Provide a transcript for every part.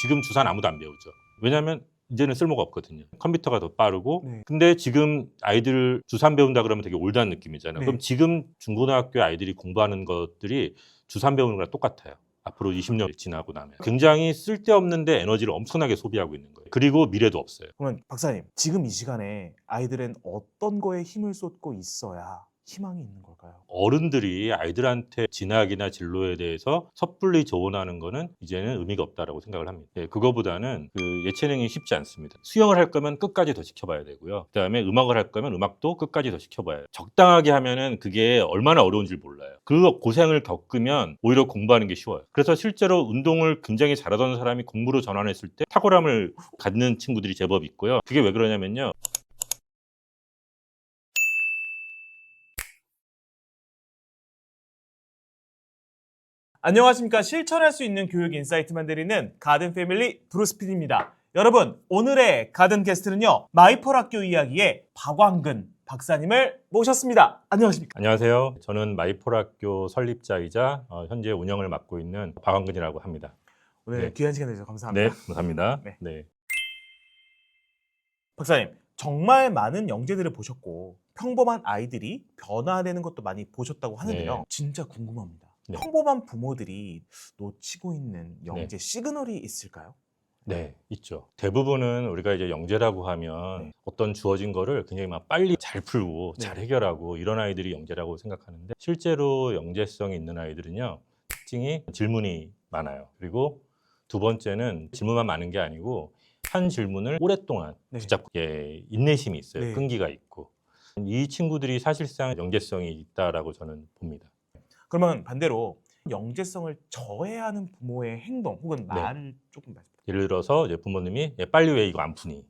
지금 주사는 아무도 안 배우죠. 왜냐하면 이제는 쓸모가 없거든요. 컴퓨터가 더 빠르고. 네. 근데 지금 아이들 주산 배운다 그러면 되게 올드한 느낌이잖아요. 네. 그럼 지금 중고등학교 아이들이 공부하는 것들이 주산 배우는 거랑 똑같아요. 앞으로 20년 지나고 나면 굉장히 쓸데없는데 에너지를 엄청나게 소비하고 있는 거예요. 그리고 미래도 없어요. 그러면 박사님 지금 이 시간에 아이들은 어떤 거에 힘을 쏟고 있어야 희망이 있는 걸까요? 어른들이 아이들한테 진학이나 진로에 대해서 섣불리 조언하는 거는 이제는 의미가 없다라고 생각을 합니다. 예, 그거보다는 그 예체능이 쉽지 않습니다. 수영을 할 거면 끝까지 더 지켜봐야 되고요. 그다음에 음악을 할 거면 음악도 끝까지 더 지켜봐야 해요. 적당하게 하면은 그게 얼마나 어려운지 몰라요. 그 고생을 겪으면 오히려 공부하는 게 쉬워요. 그래서 실제로 운동을 굉장히 잘하던 사람이 공부로 전환했을 때 탁월함을 갖는 친구들이 제법 있고요. 그게 왜 그러냐면요. 안녕하십니까 실천할 수 있는 교육 인사이트만 드리는 가든 패밀리 브루스피디입니다. 여러분 오늘의 가든 게스트는요 마이펄 학교 이야기의 박광근 박사님을 모셨습니다. 안녕하십니까? 안녕하세요. 저는 마이폴 학교 설립자이자 어, 현재 운영을 맡고 있는 박완근이라고 합니다. 오늘 네. 귀한 시간 내주셔서 감사합니다. 네, 감사합니다. 네. 네. 박사님 정말 많은 영재들을 보셨고 평범한 아이들이 변화되는 것도 많이 보셨다고 하는데요. 네. 진짜 궁금합니다. 네. 평범한 부모들이 놓치고 있는 영재 네. 시그널이 있을까요? 네, 있죠. 대부분은 우리가 이제 영재라고 하면 네. 어떤 주어진 거를 굉장히 막 빨리 잘 풀고 네. 잘 해결하고 이런 아이들이 영재라고 생각하는데 실제로 영재성이 있는 아이들은요 특징이 질문이 많아요. 그리고 두 번째는 질문만 많은 게 아니고 한 질문을 오랫동안 네. 붙잡고 예, 인내심이 있어요. 네. 끈기가 있고 이 친구들이 사실상 영재성이 있다라고 저는 봅니다. 그러면 반대로 영재성을 저해하는 부모의 행동 혹은 네. 말을 조금 말씀. 예를 들어서 이제 부모님이 예, 빨리 왜 이거 안 푸니?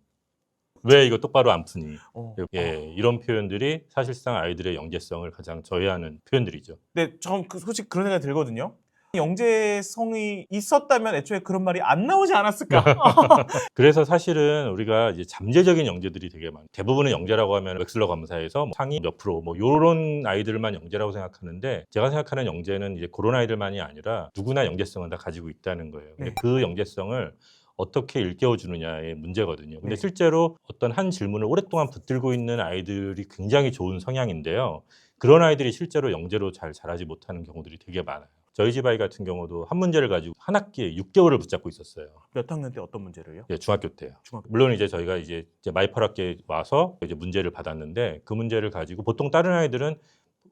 왜 이거 똑바로 안 푸니? 어. 예, 이런 표현들이 사실상 아이들의 영재성을 가장 저해하는 표현들이죠. 근데 전 그- 솔직히 그런 생각이 들거든요. 영재성이 있었다면 애초에 그런 말이 안 나오지 않았을까? 그래서 사실은 우리가 이제 잠재적인 영재들이 되게 많아요. 대부분의 영재라고 하면 웩슬러 검사에서 뭐 상위 몇 프로 뭐 요런 아이들만 영재라고 생각하는데 제가 생각하는 영재는 이제 그런 아이들만이 아니라 누구나 영재성은 다 가지고 있다는 거예요. 근데 네. 그 영재성을 어떻게 일깨워 주느냐의 문제거든요. 근데 네. 실제로 어떤 한 질문을 오랫동안 붙들고 있는 아이들이 굉장히 좋은 성향인데요. 그런 아이들이 실제로 영재로 잘 자라지 못하는 경우들이 되게 많아요. 저희 집 아이 같은 경우도 한 문제를 가지고 한 학기에 6개월을 붙잡고 있었어요. 몇 학년 때 어떤 문제를요? 예, 중학교 때요. 중학교. 물론 이제 저희가 이제, 이제 마이펄학교에 와서 이제 문제를 받았는데 그 문제를 가지고 보통 다른 아이들은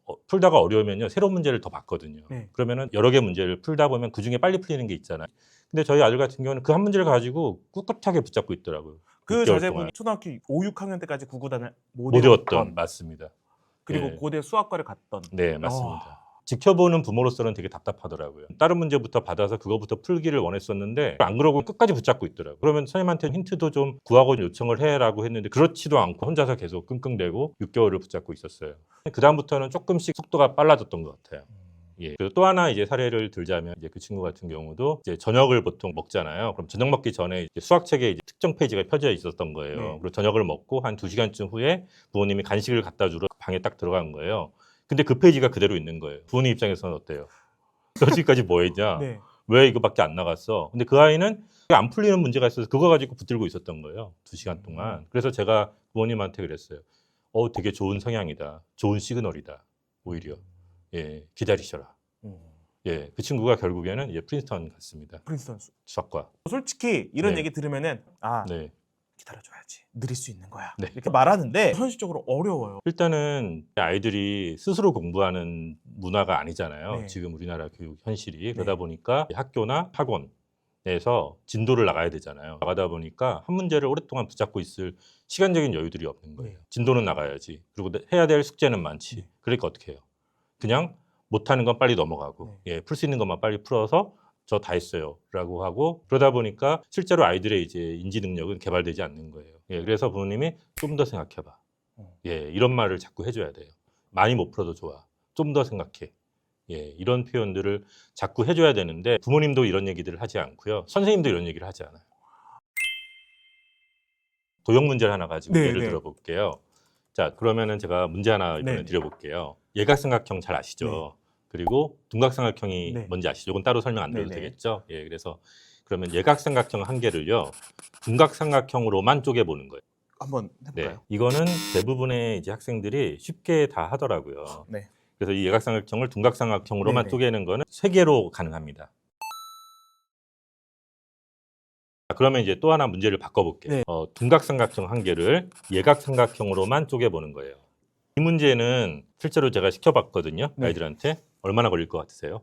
어, 풀다가 어려우면요 새로운 문제를 더 받거든요. 네. 그러면은 여러 개 문제를 풀다 보면 그 중에 빨리 풀리는 게 있잖아요. 근데 저희 아들 같은 경우는 그 한 문제를 가지고 꿋꿋하게 붙잡고 있더라고요. 그 6개월 자제분이 동안. 초등학교 5, 6학년 때까지 구구단을 못, 못 외웠던 맞습니다. 그리고 예. 고대 수학과를 갔던 네 맞습니다. 아. 지켜보는 부모로서는 되게 답답하더라고요. 다른 문제부터 받아서 그거부터 풀기를 원했었는데 안 그러고 끝까지 붙잡고 있더라고요. 그러면 선생님한테 힌트도 좀 구하고 요청을 해라고 했는데 그렇지도 않고 혼자서 계속 끙끙대고 6개월을 붙잡고 있었어요. 그 다음부터는 조금씩 속도가 빨라졌던 것 같아요. 예. 그리고 또 하나 이제 사례를 들자면 이제 그 친구 같은 경우도 이제 저녁을 보통 먹잖아요. 그럼 저녁 먹기 전에 수학책에 이제 특정 페이지가 펴져 있었던 거예요. 네. 그리고 저녁을 먹고 한 두 시간쯤 후에 부모님이 간식을 갖다 주러 방에 딱 들어간 거예요. 근데 그 페이지가 그대로 있는 거예요. 부모님 입장에서는 어때요? 너 지금까지 뭐 했냐? 네. 왜 이거밖에 안 나갔어? 근데 그 아이는 안 풀리는 문제가 있어서 그거 가지고 붙들고 있었던 거예요. 두 시간 동안. 그래서 제가 부모님한테 그랬어요. 어, 되게 좋은 성향이다. 좋은 시그널이다. 오히려. 예, 기다리셔라. 음. 예, 그 친구가 결국에는 이제 프린스턴 갔습니다. 프린스턴 수- 수학과. 솔직히 이런 네. 얘기 들으면은 아 네. 기다려줘야지 느릴 수 있는 거야 네. 이렇게 말하는데 현실적으로 어려워요. 일단은 아이들이 스스로 공부하는 문화가 아니잖아요. 네. 지금 우리나라 교육 현실이 그러다 보니까 학교나 학원 에서 진도를 나가야 되잖아요. 나가다 보니까 한 문제를 오랫동안 붙잡고 있을 시간적인 여유들이 없는 거예요. 네. 진도는 나가야지. 그리고 해야 될 숙제는 많지. 네. 그러니까 어떻게 해요? 그냥 못하는 건 빨리 넘어가고 네. 예, 풀 수 있는 것만 빨리 풀어서 저 다 했어요 라고 하고 그러다 보니까 실제로 아이들의 이제 인지 능력은 개발되지 않는 거예요. 예, 그래서 부모님이 좀 더 생각해봐. 어. 예, 이런 말을 자꾸 해줘야 돼요. 많이 못 풀어도 좋아. 좀 더 생각해. 예, 이런 표현들을 자꾸 해줘야 되는데 부모님도 이런 얘기들을 하지 않고요. 선생님도 이런 얘기를 하지 않아요. 도형 문제를 하나 가지고 네, 예를 네. 들어볼게요. 자, 그러면은 제가 문제 하나 이번에 네. 드려볼게요. 예각삼각형 잘 아시죠? 그리고 둔각삼각형이 네. 뭔지 아시죠? 이건 따로 설명 안 드려도 네, 네. 되겠죠? 예, 그래서 그러면 예각삼각형 한 개를요 둔각삼각형으로만 쪼개 보는 거예요. 한번 네, 해볼까요? 이거는 대부분의 이제 학생들이 쉽게 다 하더라고요. 네. 그래서 이 예각삼각형을 둔각삼각형으로만 네네. 쪼개는 거는 세 개로 가능합니다. 자, 그러면 이제 또 하나 문제를 바꿔볼게요. 네. 어, 둔각삼각형 한 개를 예각삼각형으로만 쪼개보는 거예요. 이 문제는 실제로 제가 시켜봤거든요. 네. 아이들한테 얼마나 걸릴 것 같으세요?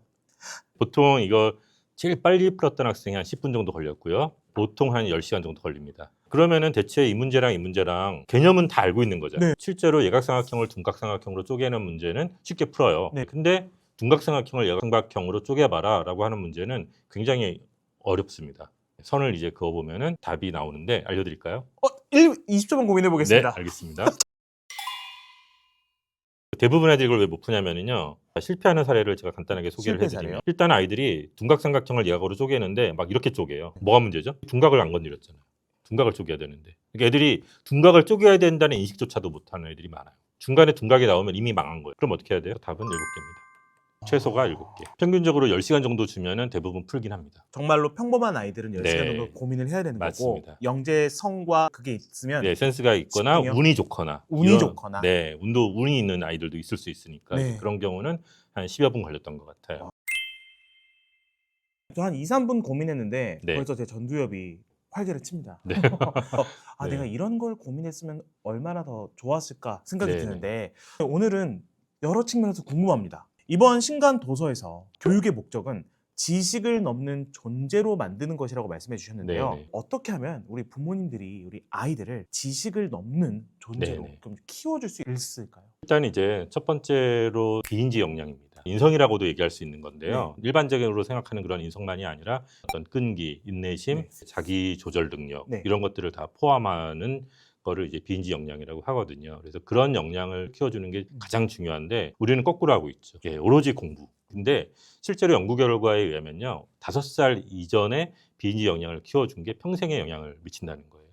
보통 이거 제일 빨리 풀었던 학생이 한 10분 정도 걸렸고요. 보통 한 10시간 정도 걸립니다. 그러면은 대체 이 문제랑 이 문제랑 개념은 다 알고 있는 거잖아요. 네. 실제로 예각삼각형을 둔각삼각형으로 쪼개는 문제는 쉽게 풀어요. 네. 근데 둔각삼각형을 예각삼각형으로 쪼개봐라라고 하는 문제는 굉장히 어렵습니다. 선을 이제 그어 보면은 답이 나오는데 알려드릴까요? 어, 1, 20초만 고민해 보겠습니다. 네, 알겠습니다. 대부분 애들이 이걸 왜 못 푸냐면요. 실패하는 사례를 제가 간단하게 소개를 실패 해드리면 사례요? 일단 아이들이 둔각삼각형을 예각으로 쪼개는데 막 이렇게 쪼개요. 뭐가 문제죠? 둔각을 안 건드렸잖아요. 둔각을 쪼개야 되는데 그러니까 애들이 둔각을 쪼개야 된다는 인식조차도 못하는 애들이 많아요. 중간에 둔각이 나오면 이미 망한 거예요. 그럼 어떻게 해야 돼요? 답은 7개입니다. 최소가 아. 7개. 평균적으로 10시간 정도 주면은 대부분 풀긴 합니다. 정말로 평범한 아이들은 10시간 네. 정도 고민을 해야 되는 맞습니다. 거고 영재성과 그게 있으면 네, 센스가 있거나 집중력? 운이 좋거나 운이 이런- 좋거나. 네, 운도 운이 있는 아이들도 있을 수 있으니까 네. 그런 경우는 한 10여 분 걸렸던 것 같아요. 저 한 2, 3분 고민했는데 네. 벌써 제 전두엽이 활개를 칩니다. 네. 아, 네. 내가 이런 걸 고민했으면 얼마나 더 좋았을까 생각이 네, 드는데 오늘은 여러 측면에서 궁금합니다. 이번 신간 도서에서 교육의 목적은 지식을 넘는 존재로 만드는 것이라고 말씀해 주셨는데요. 네, 네. 어떻게 하면 우리 부모님들이 우리 아이들을 지식을 넘는 존재로 네, 네. 좀 키워줄 수 있을까요? 일단 이제 첫 번째로 비인지 역량입니다. 인성이라고도 얘기할 수 있는 건데요. 일반적으로 생각하는 그런 인성만이 아니라 어떤 끈기, 인내심, 네. 자기 조절 능력 네. 이런 것들을 다 포함하는 거를 이제 비인지 역량이라고 하거든요. 그래서 그런 역량을 키워주는 게 가장 중요한데 우리는 거꾸로 하고 있죠. 예, 오로지 공부. 근데 실제로 연구 결과에 의하면요, 다섯 살 이전에 비인지 역량을 키워준 게 평생에 영향을 미친다는 거예요.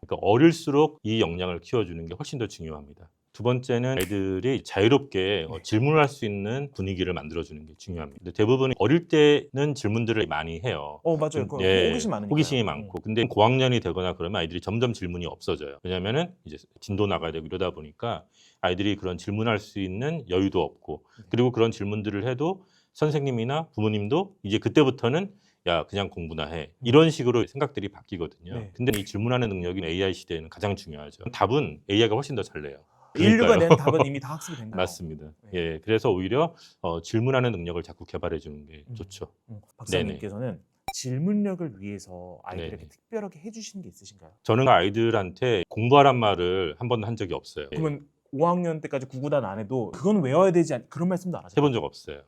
그러니까 어릴수록 이 역량을 키워주는 게 훨씬 더 중요합니다. 두 번째는 아이들이 자유롭게 어, 네. 질문할 수 있는 분위기를 만들어주는 게 중요합니다. 근데 대부분 어릴 때는 질문들을 많이 해요. 어 맞아요. 그 예, 호기심 많으니까. 호기심이 많고 근데 고학년이 되거나 그러면 아이들이 점점 질문이 없어져요. 왜냐하면은 이제 진도 나가야 되고 이러다 보니까 아이들이 그런 질문할 수 있는 여유도 없고 네. 그리고 그런 질문들을 해도 선생님이나 부모님도 이제 그때부터는 야 그냥 공부나 해 이런 식으로 생각들이 바뀌거든요. 네. 근데 이 질문하는 능력이 AI 시대에는 가장 중요하죠. 답은 AI가 훨씬 더 잘 내요. 인류가. 낸 답은 이미 다 학습이 된 거예요. 맞습니다. 네. 예, 그래서 오히려 어, 질문하는 능력을 자꾸 개발해 주는 게 음. 좋죠. 음, 박사님께서는 질문력을 위해서 아이들에게 네네. 특별하게 해주시는 게 있으신가요? 저는 아이들한테 공부하란 말을 한 번도 한 적이 없어요. 예, 그러면 5학년 때까지 구구단 안 해도 그건 외워야 되지 않 그런 말씀도 안 하세요? 해본 적 없어요.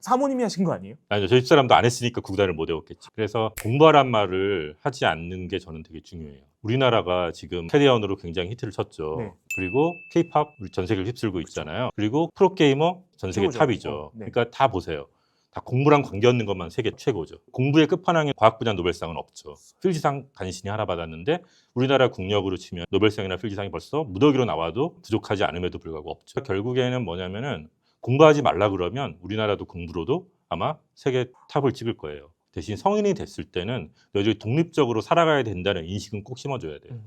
사모님이 하신 거 아니에요? 아니요, 저희 집사람도 안 했으니까 구단을 못 외웠겠지. 그래서 공부하란 말을 하지 않는 게 저는 되게 중요해요. 우리나라가 지금 캐리언으로 굉장히 히트를 쳤죠. 네. 그리고 케이팝 전 세계를 휩쓸고 있잖아요. 그리고 프로게이머 전 세계 최고죠. 탑이죠. 어, 네. 그러니까 다 보세요. 다 공부랑 관계없는 것만 세계 최고죠. 공부의 끝판왕에 과학 분야 노벨상은 없죠. 필지상 간신히 하나 받았는데 우리나라 국력으로 치면 노벨상이나 필지상이 벌써 무더기로 나와도 부족하지 않음에도 불구하고 없죠. 결국에는 뭐냐면은 공부하지 말라 그러면 우리나라도 공부로도 아마 세계 탑을 찍을 거예요. 대신 성인이 됐을 때는 여전히 독립적으로 살아가야 된다는 인식은 꼭 심어줘야 돼요.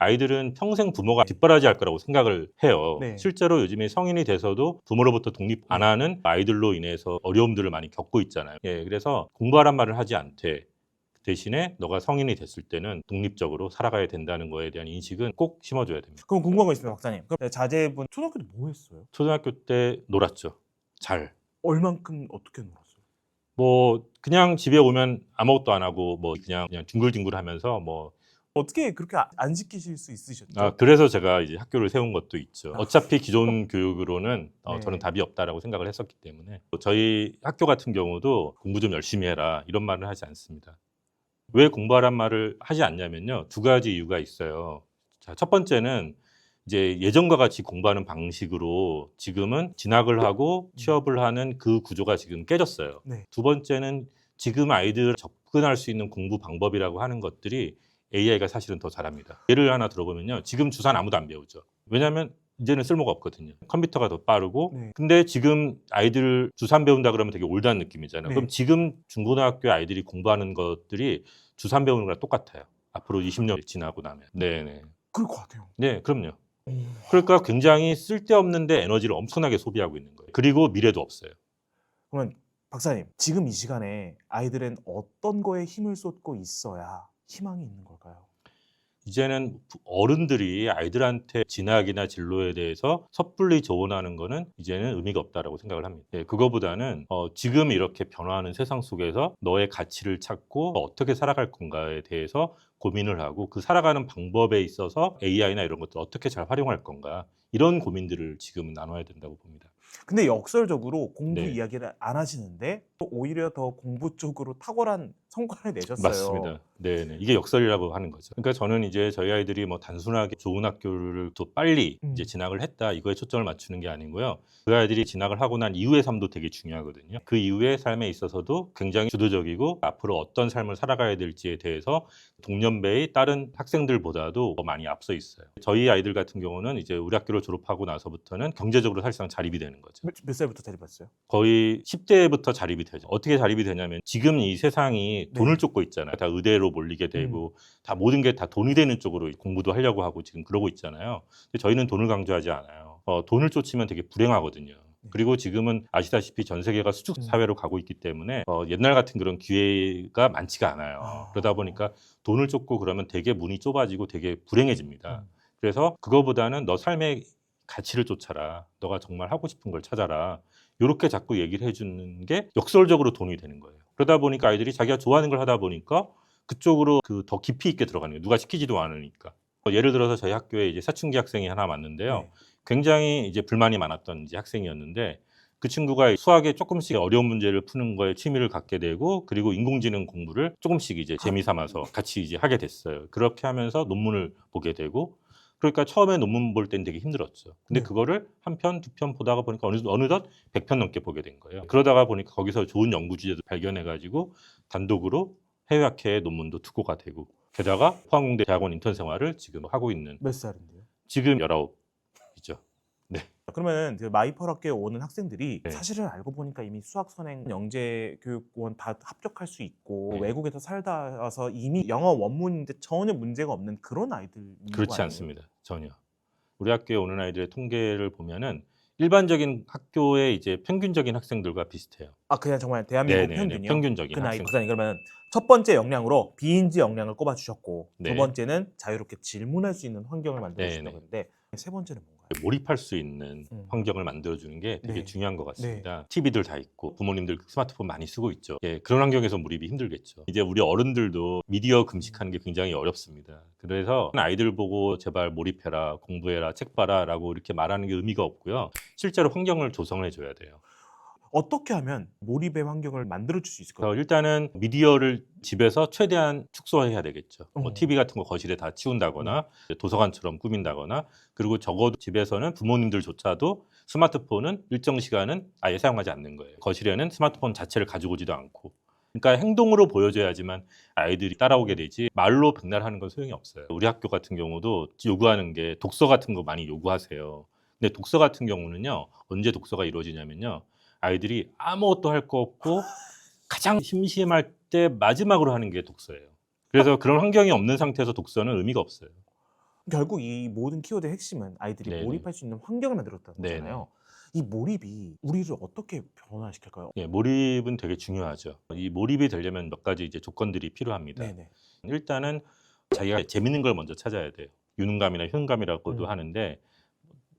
아이들은 평생 부모가 뒷바라지할 거라고 생각을 해요. 네. 실제로 요즘에 성인이 돼서도 부모로부터 독립 안 하는 아이들로 인해서 어려움들을 많이 겪고 있잖아요. 예, 그래서 공부하란 말을 하지 않되 대신에 너가 성인이 됐을 때는 독립적으로 살아가야 된다는 거에 대한 인식은 꼭 심어줘야 됩니다. 그럼 궁금한 거 있습니다, 박사님. 그럼 자제분 초등학교 때 뭐 했어요? 초등학교 때 놀았죠. 잘. 얼만큼 어떻게 놀았어요? 뭐 그냥 집에 오면 아무것도 안 하고 뭐 그냥 그냥 뒹굴뒹굴하면서 뭐 어떻게 그렇게 아- 안 지키실 수 있으셨죠? 아, 그래서 제가 이제 학교를 세운 것도 있죠. 아. 어차피 기존 교육으로는 어, 네. 저는 답이 없다라고 생각을 했었기 때문에 저희 학교 같은 경우도 공부 좀 열심히 해라 이런 말을 하지 않습니다. 왜 공부하란 말을 하지 않냐면요. 두 가지 이유가 있어요. 자, 첫 번째는 이제 예전과 같이 공부하는 방식으로 지금은 진학을 하고 취업을 하는 그 구조가 지금 깨졌어요. 네. 두 번째는 지금 아이들 접근할 수 있는 공부 방법이라고 하는 것들이 AI가 사실은 더 잘합니다. 예를 하나 들어보면요. 지금 주사는 아무도 안 배우죠. 왜냐하면 이제는 쓸모가 없거든요. 컴퓨터가 더 빠르고. 네. 근데 지금 아이들 주산 배운다 그러면 되게 올드한 느낌이잖아요. 네. 그럼 지금 중고등학교 아이들이 공부하는 것들이 주산 배우는 거랑 똑같아요. 앞으로 20년 지나고 나면. 네네. 그럴 것 같아요. 네, 그럼요. 그러니까 굉장히 쓸데없는데 에너지를 엄청나게 소비하고 있는 거예요. 그리고 미래도 없어요. 그러면 박사님, 지금 이 시간에 아이들은 어떤 거에 힘을 쏟고 있어야 희망이 있는 걸까요? 이제는 어른들이 아이들한테 진학이나 진로에 대해서 섣불리 조언하는 거는 이제는 의미가 없다라고 생각을 합니다. 예, 그거보다는 어, 지금 이렇게 변화하는 세상 속에서 너의 가치를 찾고 어떻게 살아갈 건가에 대해서 고민을 하고 그 살아가는 방법에 있어서 AI나 이런 것들 어떻게 잘 활용할 건가 이런 고민들을 지금은 나눠야 된다고 봅니다. 근데 역설적으로 공부 네. 이야기를 안 하시는데 또 오히려 더 공부 쪽으로 탁월한 성과를 내셨어요. 맞습니다. 네, 네. 이게 역설이라고 하는 거죠. 그러니까 저는 이제 저희 아이들이 뭐 단순하게 좋은 학교를 더 빨리 음. 이제 진학을 했다 이거에 초점을 맞추는 게 아니고요. 그 아이들이 진학을 하고 난 이후의 삶도 되게 중요하거든요. 그 이후의 삶에 있어서도 굉장히 주도적이고 앞으로 어떤 삶을 살아가야 될지에 대해서 동년배의 다른 학생들보다도 더 많이 앞서 있어요. 저희 아이들 같은 경우는 이제 우리 학교를 졸업하고 나서부터는 경제적으로 사실상 자립이 되는 거죠. 몇, 몇 살부터 자립했어요? 거의 10대부터 자립이 되죠. 어떻게 자립이 되냐면 지금 이 세상이 네. 돈을 쫓고 있잖아요. 다 의대로 몰리게 되고 다 모든 게 다 돈이 되는 쪽으로 공부도 하려고 하고 지금 그러고 있잖아요. 근데 저희는 돈을 강조하지 않아요. 어, 돈을 쫓으면 되게 불행하거든요. 그리고 지금은 아시다시피 전 세계가 수축 음. 사회로 가고 있기 때문에 어, 옛날 같은 그런 기회가 많지가 않아요. 아. 그러다 보니까 돈을 쫓고 그러면 되게 문이 좁아지고 되게 불행해집니다. 음. 그래서 그거보다는 너 삶의 가치를 쫓아라. 너가 정말 하고 싶은 걸 찾아라. 이렇게 자꾸 얘기를 해주는 게 역설적으로 돈이 되는 거예요. 그러다 보니까 아이들이 자기가 좋아하는 걸 하다 보니까 그쪽으로 그 더 깊이 있게 들어가는 거예요. 누가 시키지도 않으니까. 어, 예를 들어서 저희 학교에 이제 사춘기 학생이 하나 왔는데요. 네. 굉장히 이제 불만이 많았던 이제 학생이었는데 그 친구가 수학에 조금씩 어려운 문제를 푸는 거에 취미를 갖게 되고 그리고 인공지능 공부를 조금씩 이제 재미 삼아서 같이 이제 하게 됐어요. 그렇게 하면서 논문을 보게 되고 그러니까 처음에 논문 볼 때는 되게 힘들었죠. 근데 네. 그거를 한 편, 두 편 보다가 보니까 어느, 어느덧 100편 넘게 보게 된 거예요. 그러다가 보니까 거기서 좋은 연구 주제도 발견해가지고 단독으로 해외 학회 논문도 투고가 되고 게다가 포항공대 대학원 인턴 생활을 지금 하고 있는 몇 살인데요? 지금 19이죠. 그러면 그 마이펄 학교에 오는 학생들이 네. 사실은 알고 보니까 이미 수학 선행 영재 교육원 다 합격할 수 있고 네. 외국에서 살다 와서 이미 영어 원문인데 전혀 문제가 없는 그런 아이들 그렇지 않습니다. 전혀. 우리 학교에 오는 아이들의 통계를 보면은 일반적인 학교의 이제 평균적인 학생들과 비슷해요. 아 그냥 정말 대한민국 네네네. 평균이요? 평균적인 그 나이 학생. 박사님 그러면 첫 번째 역량으로 비인지 역량을 꼽아 주셨고 네. 두 번째는 자유롭게 질문할 수 있는 환경을 만들어 네네. 주셨다고 했는데 세 번째는 뭔가요? 몰입할 수 있는 음. 환경을 만들어주는 게 되게 네. 중요한 것 같습니다. TV들 다 있고 부모님들 스마트폰 많이 쓰고 있죠. 예, 그런 환경에서 몰입이 힘들겠죠. 이제 우리 어른들도 미디어 금식하는 게 굉장히 어렵습니다. 그래서 아이들 보고 제발 몰입해라, 공부해라, 책 봐라라고 이렇게 말하는 게 의미가 없고요. 실제로 환경을 조성해 줘야 돼요. 어떻게 하면 몰입의 환경을 만들어 줄 수 있을까요? 그래서 일단은 미디어를 집에서 최대한 축소해야 되겠죠. 뭐 어. TV 같은 거 거실에 다 치운다거나 도서관처럼 꾸민다거나 그리고 적어도 집에서는 부모님들조차도 스마트폰은 일정 시간은 아예 사용하지 않는 거예요. 거실에는 스마트폰 자체를 가지고 오지도 않고. 그러니까 행동으로 보여줘야지만 아이들이 따라오게 되지 말로 백날 하는 건 소용이 없어요. 우리 학교 같은 경우도 요구하는 게 독서 같은 거 많이 요구하세요. 근데 독서 같은 경우는요 언제 독서가 이루어지냐면요 아이들이 아무것도 할 거 없고 가장 심심할 때 마지막으로 하는 게 독서예요. 그래서 그런 환경이 없는 상태에서 독서는 의미가 없어요. 결국 이 모든 키워드의 핵심은 아이들이 네네. 몰입할 수 있는 환경을 만들었다는 네네. 거잖아요. 이 몰입이 우리를 어떻게 변화시킬까요? 예, 몰입은 되게 중요하죠. 이 몰입이 되려면 몇 가지 이제 조건들이 필요합니다. 네네. 일단은 자기가 재밌는 걸 먼저 찾아야 돼요. 유능감이나 효능감이라고도 음. 하는데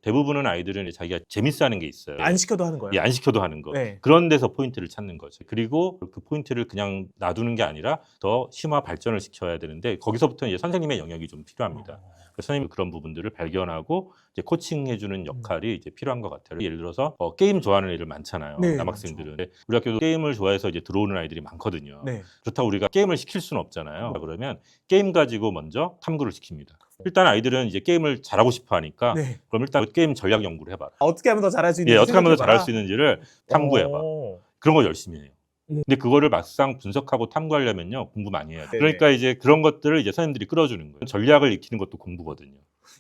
대부분은 아이들은 자기가 재밌어 하는 게 있어요. 안 시켜도 하는 거예요. 예, 안 시켜도 하는 거. 네. 그런 데서 포인트를 찾는 거죠. 그리고 그 포인트를 그냥 놔두는 게 아니라 더 심화 발전을 시켜야 되는데 거기서부터 이제 선생님의 영역이 좀 필요합니다. 그래서 선생님이 그런 부분들을 발견하고 이제 코칭해주는 역할이 이제 필요한 것 같아요. 예를 들어서 어, 게임 좋아하는 애들 많잖아요. 네, 남학생들은. 근데 우리 학교도 게임을 좋아해서 이제 들어오는 아이들이 많거든요. 네. 그렇다고 우리가 게임을 시킬 수는 없잖아요. 그러면 게임 가지고 먼저 탐구를 시킵니다. 일단 아이들은 이제 게임을 잘하고 싶어 하니까 네. 그럼 일단 게임 전략 연구를 해봐라. 어떻게 하면 더 잘할 수 있는지 예, 어떻게 하면 더 생각해봐라. 잘할 수 있는지를 탐구해봐. 오. 그런 거 열심히 해요. 음. 근데 그거를 막상 분석하고 탐구하려면요 공부 많이 해야 돼요. 네네. 그러니까 이제 그런 것들을 이제 선생님들이 끌어주는 거예요. 전략을 익히는 것도 공부거든요.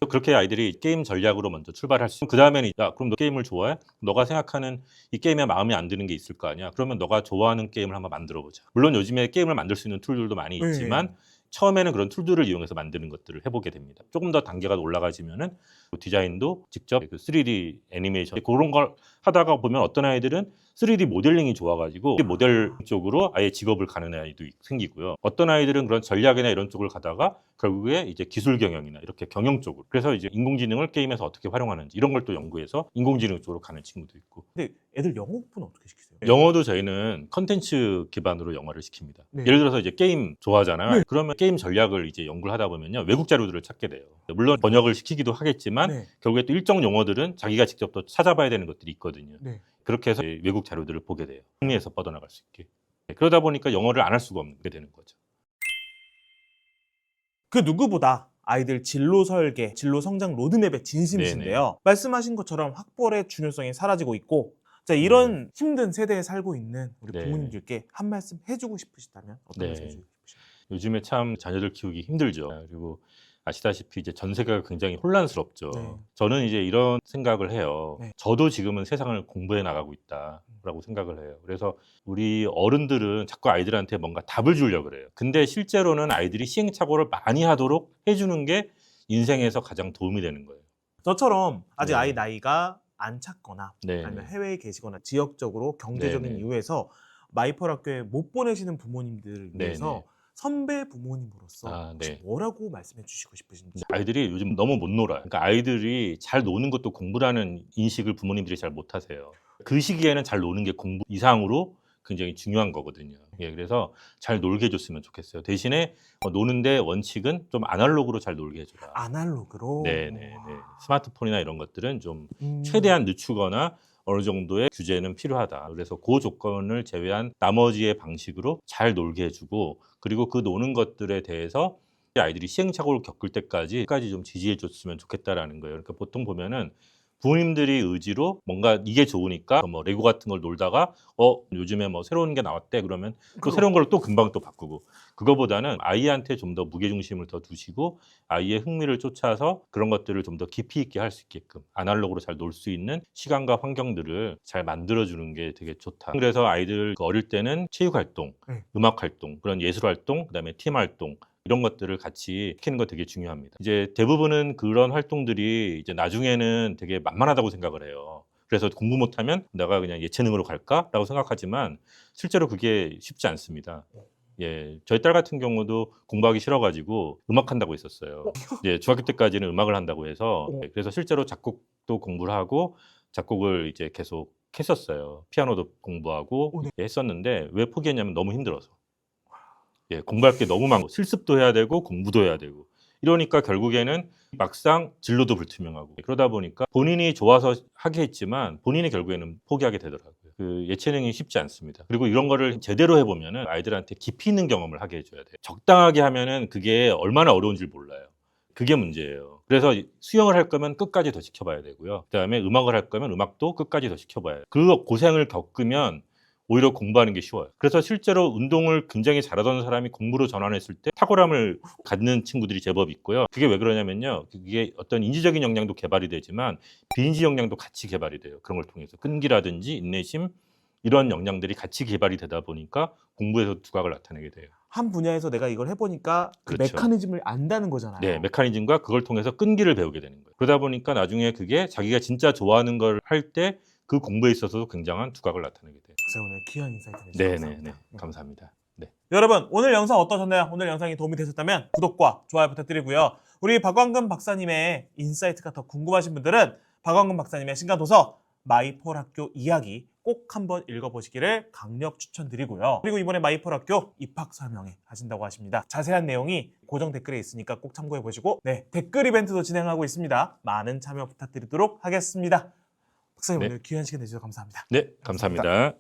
그렇게 아이들이 게임 전략으로 먼저 출발할 수. 그 다음에는 야 그럼 너 게임을 좋아해? 너가 생각하는 이 게임에 마음에 안 드는 게 있을 거 아니야. 그러면 너가 좋아하는 게임을 한번 만들어 보자. 물론 요즘에 게임을 만들 수 있는 툴들도 많이 네. 있지만 처음에는 그런 툴들을 이용해서 만드는 것들을 해보게 됩니다. 조금 더 단계가 올라가지면은 디자인도 직접 그 3D 애니메이션 그런 걸 하다가 보면 어떤 아이들은 3D 모델링이 좋아가지고 모델 쪽으로 아예 직업을 가는 아이도 생기고요. 어떤 아이들은 그런 전략이나 이런 쪽을 가다가 결국에 이제 기술 경영이나 이렇게 경영 쪽으로 그래서 이제 인공지능을 게임에서 어떻게 활용하는지 이런 걸 또 연구해서 인공지능 쪽으로 가는 친구도 있고 근데 애들 영어 공부는 어떻게 시키세요? 영어도 저희는 컨텐츠 기반으로 영어를 시킵니다. 네. 예를 들어서 이제 게임 좋아하잖아요. 그러면 게임 전략을 이제 연구를 하다 보면요. 외국 자료들을 찾게 돼요. 물론 번역을 시키기도 하겠지만 네. 결국에 또 일정 용어들은 자기가 직접 또 찾아봐야 되는 것들이 있거든요. 네. 그렇게 해서 외국 자료들을 보게 돼요. 흥미에서 뻗어나갈 수 있게. 네, 그러다 보니까 영어를 안 할 수가 없게 되는 거죠. 그 누구보다 아이들 진로 설계, 진로 성장 로드맵의 진심이신데요. 말씀하신 것처럼 학벌의 중요성이 사라지고 있고 자 이런 힘든 세대에 살고 있는 우리 네. 부모님들께 한 말씀 해주고 싶으시다면 어떤 네. 말씀 해주고 싶으세요? 요즘에 참 자녀들 키우기 힘들죠. 그리고 아시다시피 이제 전 세계가 굉장히 혼란스럽죠. 네. 저는 이제 이런 생각을 해요. 네. 저도 지금은 세상을 공부해 나가고 있다라고 생각을 해요. 그래서 우리 어른들은 자꾸 아이들한테 뭔가 답을 주려고 그래요. 근데 실제로는 아이들이 시행착오를 많이 하도록 해주는 게 인생에서 가장 도움이 되는 거예요. 저처럼 아직 네. 아이 나이가 안 찼거나 네. 아니면 해외에 계시거나 지역적으로 경제적인 네, 네. 이유에서 마이펄 학교에 못 보내시는 부모님들을 네, 위해서 네. 선배 부모님으로서 아, 혹시 네. 뭐라고 말씀해 주시고 싶으신지 아이들이 요즘 너무 못 놀아요. 그러니까 아이들이 잘 노는 것도 공부라는 인식을 부모님들이 잘 못하세요. 그 시기에는 잘 노는 게 공부 이상으로 굉장히 중요한 거거든요. 예, 그래서 잘 놀게 해줬으면 좋겠어요. 대신에 어, 노는데 원칙은 좀 아날로그로 잘 놀게 해줘라. 아날로그로 네, 네, 네. 스마트폰이나 이런 것들은 좀 음. 최대한 늦추거나 어느 정도의 규제는 필요하다. 그래서 그 조건을 제외한 나머지의 방식으로 잘 놀게 해주고 그리고 그 노는 것들에 대해서 아이들이 시행착오를 겪을 때까지 까지 좀 지지해 줬으면 좋겠다라는 거예요. 그러니까 보통 보면은 부모님들이 의지로 뭔가 이게 좋으니까 뭐 레고 같은 걸 놀다가 어 요즘에 뭐 새로운 게 나왔대 그러면 또 그거- 새로운 걸 또 금방 또 바꾸고 그거보다는 아이한테 좀 더 무게 중심을 더 두시고 아이의 흥미를 쫓아서 그런 것들을 좀 더 깊이 있게 할 수 있게끔 아날로그로 잘 놀 수 있는 시간과 환경들을 잘 만들어 주는 게 되게 좋다. 그래서 아이들 그 어릴 때는 체육 활동, 네. 음악 활동, 그런 예술 활동, 그다음에 팀 활동 이런 것들을 같이 시키는 거 되게 중요합니다. 이제 대부분은 그런 활동들이 이제 나중에는 되게 만만하다고 생각을 해요. 그래서 공부 못하면 내가 그냥 예체능으로 갈까라고 생각하지만 실제로 그게 쉽지 않습니다. 예, 저희 딸 같은 경우도 공부하기 싫어가지고 음악 한다고 했었어요. 예, 중학교 때까지는 음악을 한다고 해서 어. 예, 그래서 실제로 작곡도 공부를 하고 작곡을 이제 계속 했었어요. 피아노도 공부하고 어, 네. 했었는데 왜 포기했냐면 너무 힘들어서. 예, 공부할 게 너무 많고 실습도 해야 되고 공부도 해야 되고 이러니까 결국에는 막상 진로도 불투명하고 그러다 보니까 본인이 좋아서 하게 했지만 본인이 결국에는 포기하게 되더라고요. 그 예체능이 쉽지 않습니다. 그리고 이런 거를 제대로 해보면은 아이들한테 깊이 있는 경험을 하게 해줘야 돼요. 적당하게 하면은 그게 얼마나 어려운지 몰라요. 그게 문제예요. 그래서 수영을 할 거면 끝까지 더 지켜봐야 되고요. 그 다음에 음악을 할 거면 음악도 끝까지 더 지켜봐야 돼요. 그 고생을 겪으면 오히려 공부하는 게 쉬워요. 그래서 실제로 운동을 굉장히 잘하던 사람이 공부로 전환했을 때 탁월함을 갖는 친구들이 제법 있고요. 그게 왜 그러냐면요. 그게 어떤 인지적인 역량도 개발이 되지만 비인지 역량도 같이 개발이 돼요. 그런 걸 통해서 끈기라든지 인내심 이런 역량들이 같이 개발이 되다 보니까 공부에서 두각을 나타내게 돼요. 한 분야에서 내가 이걸 해보니까 그 그렇죠. 메커니즘을 안다는 거잖아요. 네, 메커니즘과 그걸 통해서 끈기를 배우게 되는 거예요. 그러다 보니까 나중에 그게 자기가 진짜 좋아하는 걸 할 때 그 공부에 있어서도 굉장한 두각을 나타내게 돼요. 박사 오늘 귀한 인사이트 네, 내주셔서 네, 네. 감사합니다. 감사합니다. 네. 여러분 오늘 영상 어떠셨나요? 오늘 영상이 도움이 되셨다면 구독과 좋아요 부탁드리고요. 우리 박광근 박사님의 인사이트가 더 궁금하신 분들은 박광근 박사님의 신간 도서 마이폴 학교 이야기 꼭 한번 읽어보시기를 강력 추천드리고요. 그리고 이번에 마이폴 학교 입학 설명회 하신다고 하십니다. 자세한 내용이 고정 댓글에 있으니까 꼭 참고해 보시고 네 댓글 이벤트도 진행하고 있습니다. 많은 참여 부탁드리도록 하겠습니다. 박사님 네. 오늘 귀한 시간 내주셔서 감사합니다. 네, 감사합니다.